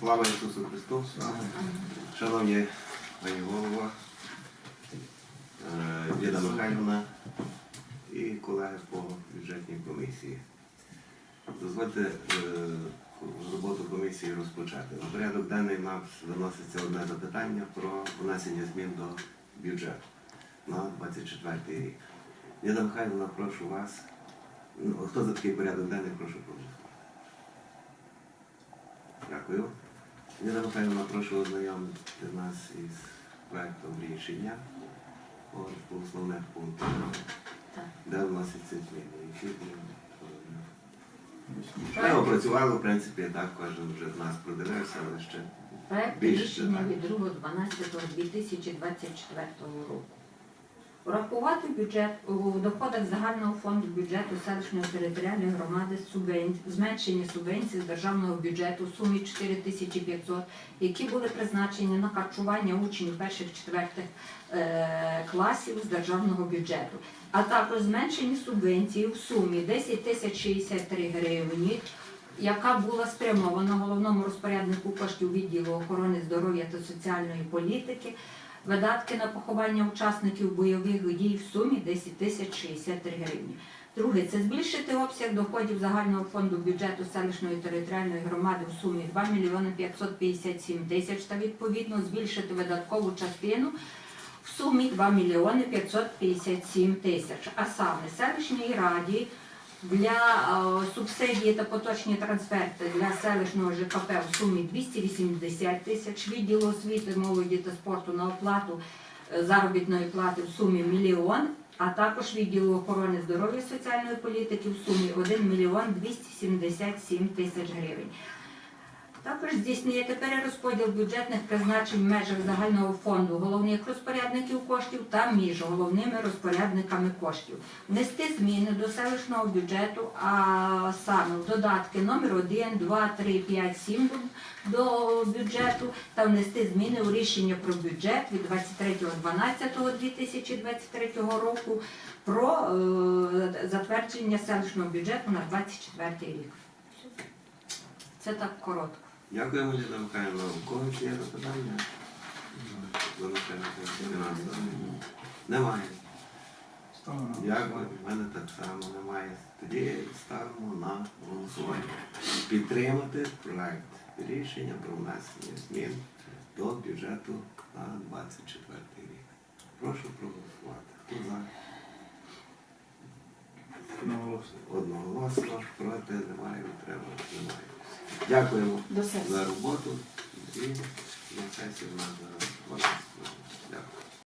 Слава Ісусу Христу! Шановні пані голова, е, Ліда Михайлівна і колеги по бюджетній комісії. Дозвольте е, роботу комісії розпочати. На порядок денний у нас виноситься одне запитання про внесення змін до бюджету на 24 рік. Ліда Михайлівна, прошу вас. Ну, Хто за такий порядок денний, прошу проголосувати. Дякую. Ніна Михайловна, прошу ознайомити нас із проектом рішення по по основних пунктах, де вносяться зміни. Які зміни? Ми опрацювали, в принципі, так, кожен вже з нас продивився, але ще Проект Більше, рішення так. від 2.12.2024 року. Врахувати бюджет у доходах загального фонду бюджету селищної територіальної громади зменшення субвенцій з державного бюджету в сумі 4500, які були призначені на харчування учнів перших-четвертих е, класів з державного бюджету, а також зменшені субвенції в сумі 10 тисяч 63 гривні яка була спрямована головному розпоряднику коштів відділу охорони здоров'я та соціальної політики, видатки на поховання учасників бойових дій в сумі 10 тисяч 63 гривні. Друге, це збільшити обсяг доходів загального фонду бюджету селищної територіальної громади в сумі 2 мільйони 557 тисяч та відповідно збільшити видаткову частину в сумі 2 мільйони 557 тисяч. А саме селищній раді для е, субсидії та поточні трансферти для селищного ЖКП в сумі 280 тисяч, відділу освіти, молоді та спорту на оплату е, заробітної плати в сумі мільйон, а також відділу охорони здоров'я соціальної політики в сумі 1 мільйон 277 тисяч гривень. Також здійснюєте перерозподіл бюджетних призначень в межах загального фонду головних розпорядників коштів та між головними розпорядниками коштів. Внести зміни до селищного бюджету, а саме додатки номер 1, 2, 3, 5, 7 до бюджету та внести зміни у рішення про бюджет від 23.12.2023 року про е, затвердження селищного бюджету на 24 рік. Це так коротко. Дякуємо, Ліда Михайловна. У когось є запитання? до начальника? Немає. Дякую, в мене так само немає. Тоді ставимо на голосування. Підтримати проект рішення про внесення змін до бюджету на 24 рік. Прошу проголосувати. Хто за? Одноголосно, проти немає, треба, немає. Дякуємо за роботу і на сесію нас зараз.